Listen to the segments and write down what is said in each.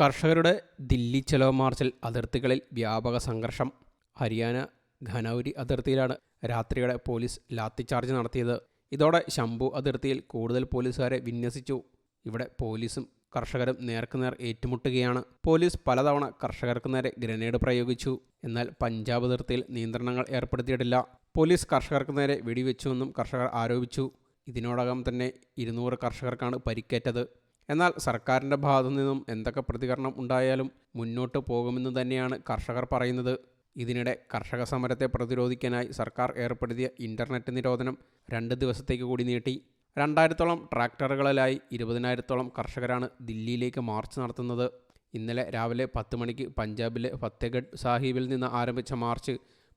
കർഷകരുടെ ദില്ലി ചലോ മാർച്ചിൽ അതിർത്തികളിൽ വ്യാപക സംഘർഷം. ഹരിയാന ഘനൌരി അതിർത്തിയിലാണ് രാത്രിയുടെ പോലീസ് ലാത്തിച്ചാർജ് നടത്തിയത്. ഇതോടെ ശംഭു അതിർത്തിയിൽ കൂടുതൽ പോലീസുകാരെ വിന്യസിച്ചു. ഇവിടെ പോലീസും കർഷകരും നേർക്കുനേർ ഏറ്റുമുട്ടുകയാണ്. പോലീസ് പലതവണ കർഷകർക്ക് നേരെ ഗ്രനേഡ് പ്രയോഗിച്ചു. എന്നാൽ പഞ്ചാബ് അതിർത്തിയിൽ നിയന്ത്രണങ്ങൾ ഏർപ്പെടുത്തിയിട്ടില്ല. പോലീസ് കർഷകർക്ക് നേരെ വെടിവെച്ചുവെന്നും കർഷകർ ആരോപിച്ചു. ഇതിനോടകം തന്നെ ഇരുന്നൂറ് കർഷകർക്കാണ് പരിക്കേറ്റത്. എന്നാൽ സർക്കാരിന്റെ ഭാഗത്തു നിന്നും എന്തൊക്കെ പ്രതികരണം ഉണ്ടായാലും മുന്നോട്ട് പോകുമെന്ന് തന്നെയാണ് കർഷകർ പറയുന്നത്. ഇതിനിടെ കർഷക സമരത്തെ പ്രതിരോധിക്കാനായി സർക്കാർ ഏർപ്പെടുത്തിയ ഇന്റർനെറ്റ് നിരോധനം രണ്ട് ദിവസത്തേക്ക് കൂടി നീട്ടി. രണ്ടായിരത്തോളം ട്രാക്ടറുകളിലായി ഇരുപതിനായിരത്തോളം കർഷകരാണ് ദില്ലിയിലേക്ക് മാർച്ച് നടത്തുന്നത്. ഇന്നലെ രാവിലെ പത്ത് മണിക്ക് പഞ്ചാബിലെ ഫത്തേഗഡ് സാഹിബിൽ നിന്ന് ആരംഭിച്ച മാർച്ച്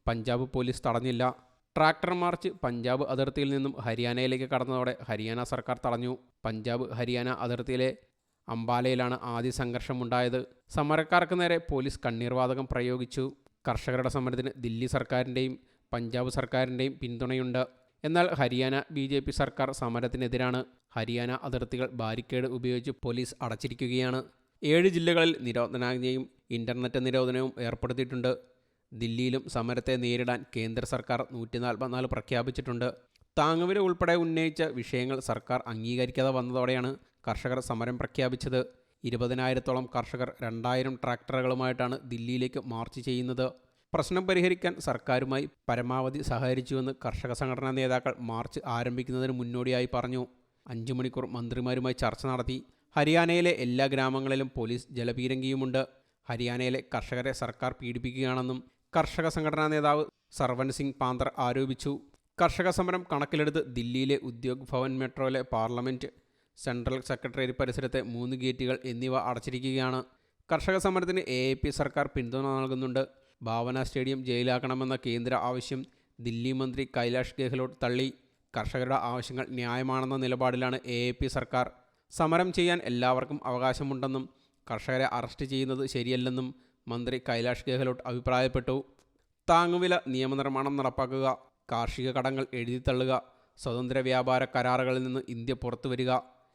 പഞ്ചാബ് പോലീസ് തടഞ്ഞില്ല. ട്രാക്ടർ മാർച്ച് പഞ്ചാബ് അതിർത്തിയിൽ നിന്നും ഹരിയാനയിലേക്ക് കടന്നതോടെ ഹരിയാന സർക്കാർ തടഞ്ഞു. പഞ്ചാബ് ഹരിയാന അതിർത്തിയിലെ അംബാലയിലാണ് ആദ്യ സംഘർഷമുണ്ടായത്. സമരക്കാർക്ക് നേരെ പോലീസ് കണ്ണീർവാതകം പ്രയോഗിച്ചു. കർഷകരുടെ സമരത്തിന് ദില്ലി സർക്കാരിന്റെയും പഞ്ചാബ് സർക്കാരിന്റെയും പിന്തുണയുണ്ട്. എന്നാൽ ഹരിയാന ബി ജെ പി സർക്കാർ സമരത്തിനെതിരാണ്. ഹരിയാന അതിർത്തികൾ ബാരിക്കേഡ് ഉപയോഗിച്ച് പോലീസ് അടച്ചിരിക്കുകയാണ്. ഏഴ് ജില്ലകളിൽ നിരോധനാജ്ഞയും ഇന്റർനെറ്റ് നിരോധനവും ഏർപ്പെടുത്തിയിട്ടുണ്ട്. ദില്ലിയിലും സമരത്തെ നേരിടാൻ കേന്ദ്ര സർക്കാർ നൂറ്റി നാൽപ്പത്തിനാല് പ്രഖ്യാപിച്ചിട്ടുണ്ട്. താങ്ങുവില ഉൾപ്പെടെ ഉന്നയിച്ച വിഷയങ്ങൾ സർക്കാർ അംഗീകരിക്കാതെ വന്നതോടെയാണ് കർഷകർ സമരം പ്രഖ്യാപിച്ചത്. ഇരുപതിനായിരത്തോളം കർഷകർ രണ്ടായിരം ട്രാക്ടറുകളുമായിട്ടാണ് ദില്ലിയിലേക്ക് മാർച്ച് ചെയ്യുന്നത്. പ്രശ്നം പരിഹരിക്കാൻ സർക്കാരുമായി പരമാവധി സഹകരിച്ചുവെന്ന് കർഷക സംഘടനാ നേതാക്കൾ മാർച്ച് ആരംഭിക്കുന്നതിന് മുന്നോടിയായി പറഞ്ഞു. അഞ്ചു മണിക്കൂർ മന്ത്രിമാരുമായി ചർച്ച നടത്തി. ഹരിയാനയിലെ എല്ലാ ഗ്രാമങ്ങളിലും പോലീസ് ജലപീരങ്കിയുമുണ്ട്. ഹരിയാനയിലെ കർഷകരെ സർക്കാർ പീഡിപ്പിക്കുകയാണെന്നും കർഷക സംഘടനാ നേതാവ് സർവൻ സിംഗ് പാന്തർ ആരോപിച്ചു. കർഷക സമരം കണക്കിലെടുത്ത് ദില്ലിയിലെ ഉദ്യോഗ് ഭവൻ മെട്രോയിലെ പാർലമെന്റ് സെൻട്രൽ സെക്രട്ടേറിയറ്റ് പരിസരത്തെ മൂന്ന് ഗേറ്റുകൾ എന്നിവ അടച്ചിരിക്കുകയാണ്. കർഷക സമരത്തിന് എ സർക്കാർ പിന്തുണ നൽകുന്നുണ്ട്. ഭാവന സ്റ്റേഡിയം ജയിലാക്കണമെന്ന കേന്ദ്ര ആവശ്യം ദില്ലി മന്ത്രി കൈലാഷ് ഗെഹ്ലോട്ട് തള്ളി. കർഷകരുടെ ആവശ്യങ്ങൾ ന്യായമാണെന്ന നിലപാടിലാണ് എ സർക്കാർ. സമരം ചെയ്യാൻ എല്ലാവർക്കും അവകാശമുണ്ടെന്നും കർഷകരെ അറസ്റ്റ് ചെയ്യുന്നത് ശരിയല്ലെന്നും മന്ത്രി കൈലാഷ് ഗെഹ്ലോട്ട് അഭിപ്രായപ്പെട്ടു. താങ്ങുവില നിയമനിർമ്മാണം നടപ്പാക്കുക കാർഷിക കടങ്ങൾ എഴുതിത്തള്ളുക സ്വതന്ത്ര വ്യാപാര കരാറുകളിൽ നിന്ന് ഇന്ത്യ പുറത്തു വരിക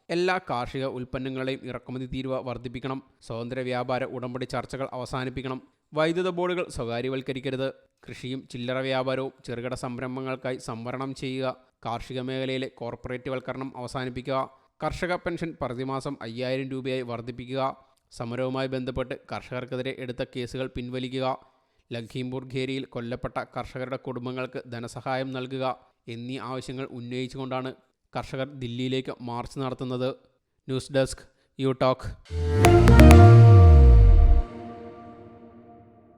എല്ലാ കാർഷിക ഉൽപ്പന്നങ്ങളെയും ഇറക്കുമതി തീരുവ വർദ്ധിപ്പിക്കണം സ്വതന്ത്ര വ്യാപാര ഉടമ്പടി ചർച്ചകൾ അവസാനിപ്പിക്കണം വൈദ്യുത ബോർഡുകൾ സ്വകാര്യവൽക്കരിക്കരുത് കൃഷിയും ചില്ലറ വ്യാപാരവും ചെറുകിട സംരംഭങ്ങൾക്കായി സംവരണം ചെയ്യുക കാർഷിക മേഖലയിലെ കോർപ്പറേറ്റ് വൽക്കരണം അവസാനിപ്പിക്കുക കർഷക പെൻഷൻ പ്രതിമാസം അയ്യായിരം രൂപയായി വർദ്ധിപ്പിക്കുക സമരവുമായി ബന്ധപ്പെട്ട് കർഷകർക്കെതിരെ എടുത്ത കേസുകൾ പിൻവലിക്കുക ലഖീംപൂർ ഖേരിയിൽ കൊല്ലപ്പെട്ട കർഷകരുടെ കുടുംബങ്ങൾക്ക് ധനസഹായം നൽകുക എന്നീ ആവശ്യങ്ങൾ ഉന്നയിച്ചുകൊണ്ടാണ് കർഷകർ ദില്ലിയിലേക്ക് മാർച്ച് നടത്തുന്നത്. News desk you talk.